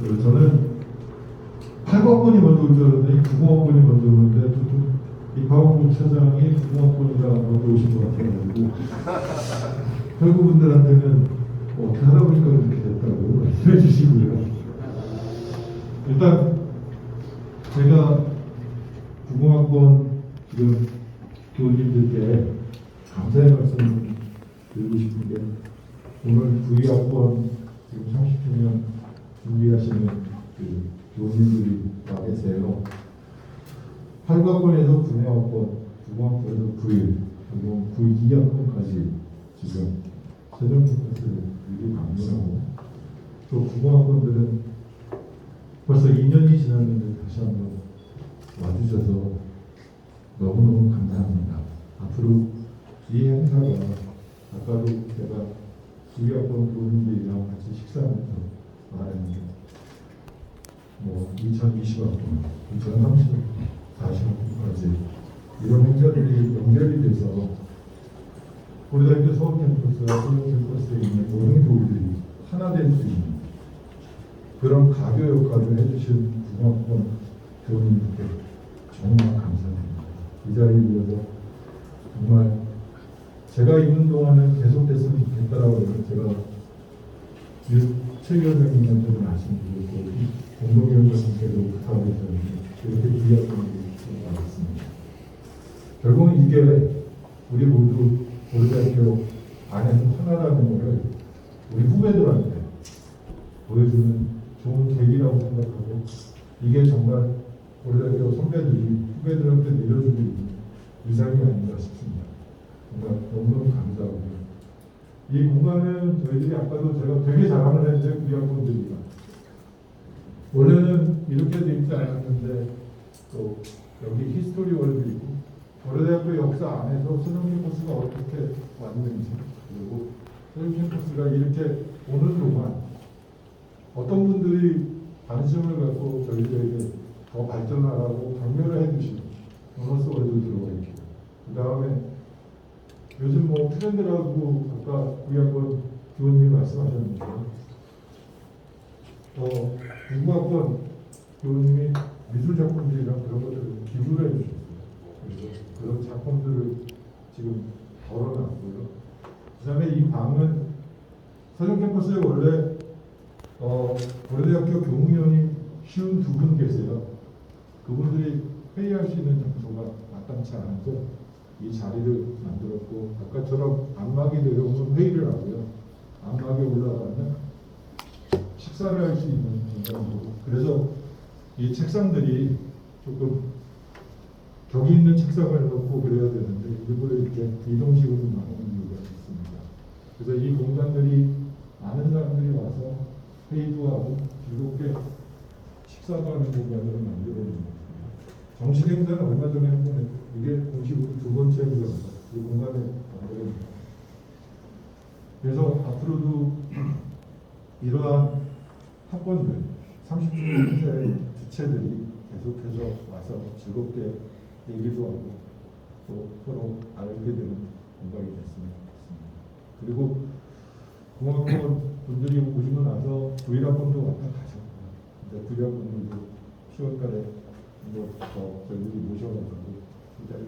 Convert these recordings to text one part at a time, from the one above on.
그 저는 8번권이 먼저 올 줄 알았더니 9번권이 먼저 오는데 좀이 박원국 차장이 9번권이라 먼저 오신 것 같아가지고 회구분들한테는 뭐 어떻게 하다 보니까 그렇게 됐다고 말씀해 주시고요. 일단 제가 국공학번 지금 교원님들께 감사의 말씀 드리고 싶은 게 오늘 구의학번 지금 30주년 준비하시는 그 교원님들이 와 계세요. 8학번에서 9학번, 9학번에서 9일, 그리고 9, 2학번까지 지금 최종 캠퍼스를 미리 방문하고 또 9학번들은 벌써 2년이 지났는데 다시 한번 와주셔서 너무너무 감사합니다. 앞으로 이 행사가 아까도 제가 주의학번 교원님들이랑 같이 식사하면서 말했는데 뭐 2020학번, 2030학번, 40학번까지 이런 행사들이 연결이 돼서 고려대학교 서울 캠퍼스와 서울 캠퍼스에 있는 모든 교우들이 하나 될 수 있는 그런 가교 역할을 해주신 중학번 교우님들께 정말 감사드립니다. 이 자리에 비해서 정말 제가 있는 동안은 계속됐으면 좋겠다라고 제가 최 위원장님한테도 말씀드렸고 공동위원장님께도 부탁을 드렸는데 이렇게 이야기를 나왔습니다. 결국은 이게 우리 모두 고려대학교 안에서 하나라는 것을 우리 후배들한테 보여주는 좋은 계기라고 생각하고 이게 정말 고려대학교 선배들이 후배들한테 내려주고 있는 위상이 아닌가 싶습니다. 정말 너무너무 감사하고요. 이 공간은 저희들이 아까도 제가 되게 자랑을 했는데 우리 학생들이가 원래는 이렇게 돼 있지 않았는데 또 여기 히스토리 월드 있고 고려대학교 역사 안에서 수능 캠퍼스가 어떻게 왔는지 그리고 수능 캠퍼스가 이렇게 오는 동안 어떤 분들이 관심을 갖고 저희들에게 더 발전하라고 강요를 해주시고 보너스 월드 들어가 있고 그 다음에 요즘 뭐 트렌드라고 아까 우리 한번 교원님이 말씀하셨는데 어, 국악원 교원님이 미술 작품들이랑 그런 것들을 기부를 해주셨어요. 그래서 그런 작품들을 지금 걸어놨고요. 그 다음에 이 방은 서정 캠퍼스에 원래 어, 고려대학교 교무위원이 쉬운 두 분 계세요. 그분들이 회의할 수 있는 장소가 마땅치 않아서 이 자리를 만들었고 아까처럼 안막이 내려오면 회의를 하고요. 안막에 올라가면 식사를 할 수 있는 공간이고 그래서 이 책상들이 조금 격이 있는 책상을 놓고 그래야 되는데 일부러 이렇게 이동식으로 나오는 이유가 있습니다. 그래서 이 공간들이 많은 사람들이 와서 회의도 하고 즐겁게 식사도 하는 공간으로 만들어 놓은 겁니다. 정식 행사는 얼마 전에 했는데 이게 공식으로 두 행사입니다. 이 공간에 만들어 놓은 겁니다. 그래서 앞으로도 이러한 학번들 30주년 행사의 주체들이 계속해서 와서 즐겁게 얘기도 하고 또 서로 알게 되는 공간이 됐으면 좋겠습니다. 그리고 공학번 분들이 오시고 나서 구일학번도 왔다 가셨고요. 이제 구일학번들도 10월달에 뭐더 저희들이 모셔가지고 이 자리를 하겠습니다. 요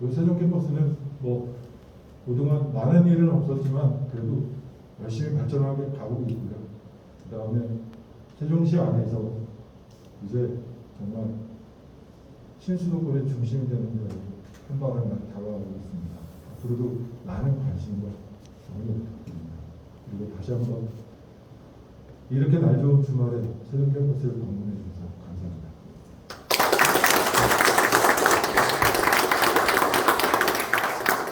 세종 캠퍼스는 뭐 그동안 많은 일은 없었지만 그래도 열심히 발전하게 가고 있고요. 그 다음에 세종시 안에서 이제 정말 신수도권의 중심이 되는 데로 한 발을 다가가고 있습니다. 앞으로도 많은 관심과 정을 부탁드립니다. 그리고 다시 한번 이렇게 날 좋은 주말에 세종 캠퍼스를 방문해 주셔서